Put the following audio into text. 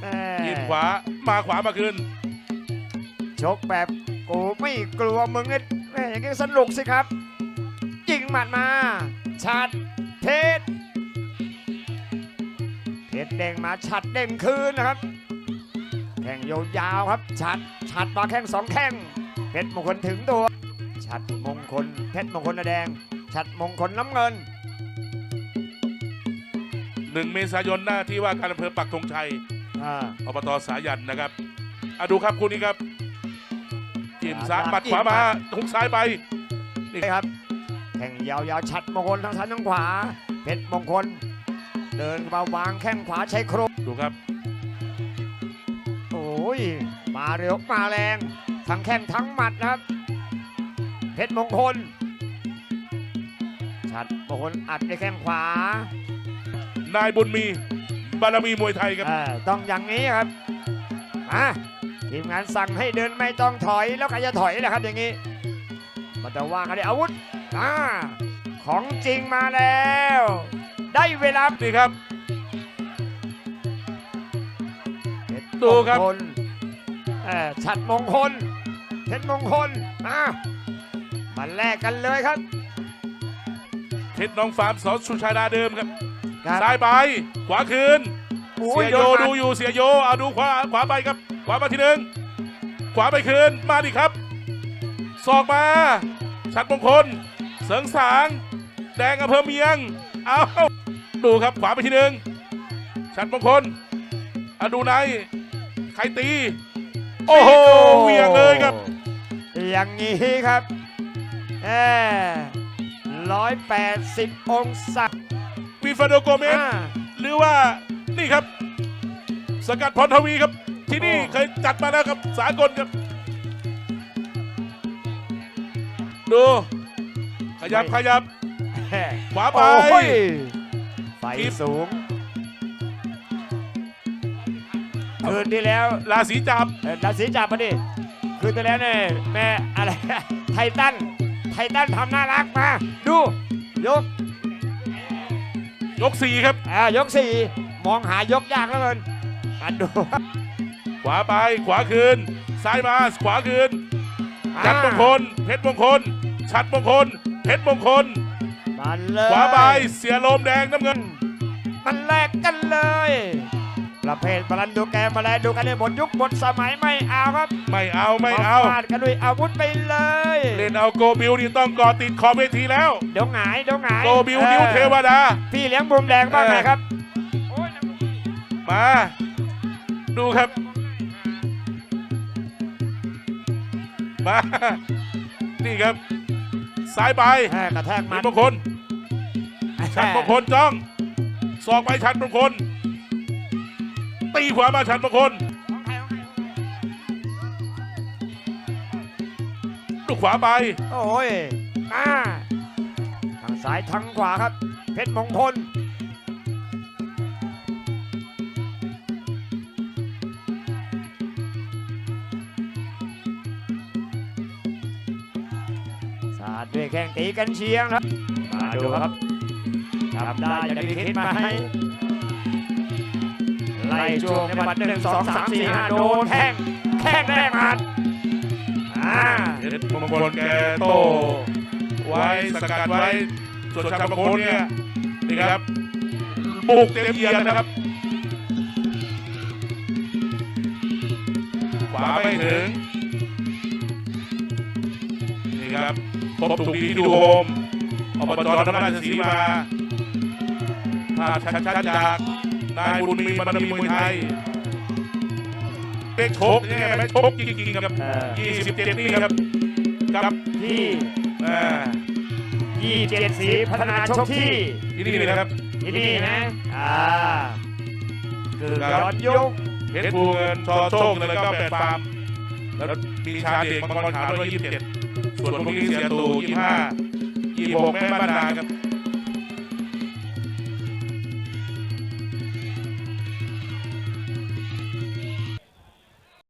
แม่ยิงขวามาขวามาคืนชกแบบกูไม่กลัวมึงไอ้แม่อย่างนี้สนุกสิครับ ยิงหมัดมา ชัดเพชรเพชรเด้งมาชัดเด้งคืนนะครับ แข่งยาวๆครับ ชัดชัดมาแข้งสองแข้งเพชรมงคลถึงตัว ชัดมงคลเพชรมงคลแดง ชัดมงคลน้ำเงิน หนึ่งเมษายนหน้าที่ว่าการอำเภอปักธงชัยอ่า อบตสายันนะครับอะดูครับคู่นี้ครับจิ้มซ้ายอ่าหมัดขวาจิ้มมามาทุกซ้ายไป นี่ครับแข่งยาวๆชัดมงคลทั้งซ้ายทั้งขวา เพชรมงคล เดินมาวางแข้งขวาใช้โครงดูครับ โอ้ย มาเร็วมาแรง ทั้งแข้งทั้งหมัดนะครับ เพชรมงคล ชัดมงคลอัดด้วยแข้งขวา นายบุญมีบารมีมวยไทยครับเออต้องอย่างนี้ครับอะทีมงานสั่งให้เดินไม่ต้องถอยแล้วใครจะถอยล่ะครับอย่างนี้มันจะว่ากันด้วยอาวุธอ่าของจริงมาแล้ว ได้เวลานี่ครับ เพชรดูครับ มงคลเออชัดมงคลเพชรมงคลอะมาแลกกันเลยครับ เพชรน้องฟาร์มสอนสุชาดาเดิมครับ ครับซ้ายไป ขวาคืน โอ้เสียโยนหมัดูอยู่เสียโยเอาดูขวาขวาไปครับ ขวามาทีหนึ่งขวาไปคืนมาดิครับศอกมาชัดมงคล เสริงสาง แดงอำเภอเมียงเอาดูครับขวาไปทีหนึ่งชัดมงคลเอาดูในใครตี โอ้โหเหวียงเลยครับ อย่างนี้ครับเอร้อยแปดสิบองศา วีฟาโดโกเมสอ่า หรือว่านี่ครับ สกัดพรทวีครับ ที่นี่โอ้เคยจัดมาแล้วครับสากลครับ ดู ขยับขยับแฮ่ขวาไป โอ้ยไฟทิปสูงคืนที่แล้วราศีจับ เอ่อราศีจับมาดิคืนที่แล้วเนี่ยแม่อะไร ไททันไททันทำน่ารักมา ดู ยกย กสี่ครับอ่ายกสี่มองหายกยากแล้วเกินมาดูขวาไปขวาคืน ซ้ายมาขวาคืน จัดมงคล เพชรมงคล ชัดมงคล เพชรมงคลมันเลยขวาไปเสียลมแดงน้ำเงิน มันแลกกันเลย ประเภทบอลันดูแกมาแล้วดูกันเลยหมดยุคหมดสมัยไม่เอาครับไม่เอาไม่เอาฟาดกันด้วยอาวุธไปเลย เล่นเอาโกบิวนี่ต้องกอดติดขอบเวทีแล้วเดี๋ยวหงายเดี๋ยวหงายโกบิวออนิ้วเทวดาพี่เลี้ยงบุมแดงบ้างไหมครับโอ้ยมา ดูครับ มา นี่ครับซ้ายไปแม่กระแทกมีมันมงคลชัดมงคลจ้องศอกไปชัดมงคล ตีขวามาชัดมงคลลูกขวาไป โอ้ยอ่าทางซ้ายทางขวาครับ เพชรมงคลสาดด้วยแข้งตีกันเชียงครับมาดูครับทำได้อย่างที่คิดไหม ไล่ช่วงในบัตรหนึ่งสองสามสี่ห้าโดนแข้งแข้งแรกมาดอ่าเพชรมงคลแกโต ไว้สกัดไว้ ส่วนชัดมงคลเนี่ยนี่ครับบุกเต็มเหยียดนะครับขวาไม่ถึงนี่ครับพบถูกดีดูโฮมอบจนครราชสีมาภาพชัดๆจาก นายบุญมีบารมีมวยไทยเป๊กโชกเนี่ยไหมโชกจริงๆครับเออ27นี่ครับกับที่อ่ายี่เจ็ดสีพัฒนาชกที่ที่นี่นะครับ ที่นี่นะอ่าคือย้อนยุคเพชรภูเงินชอโชคเลยก็แปดฟาร์มแล้วมีชาเด็กมังกรขาวด้วย27ส่วนพวกนี้เสียตู25 26แม่บ้านนาครับ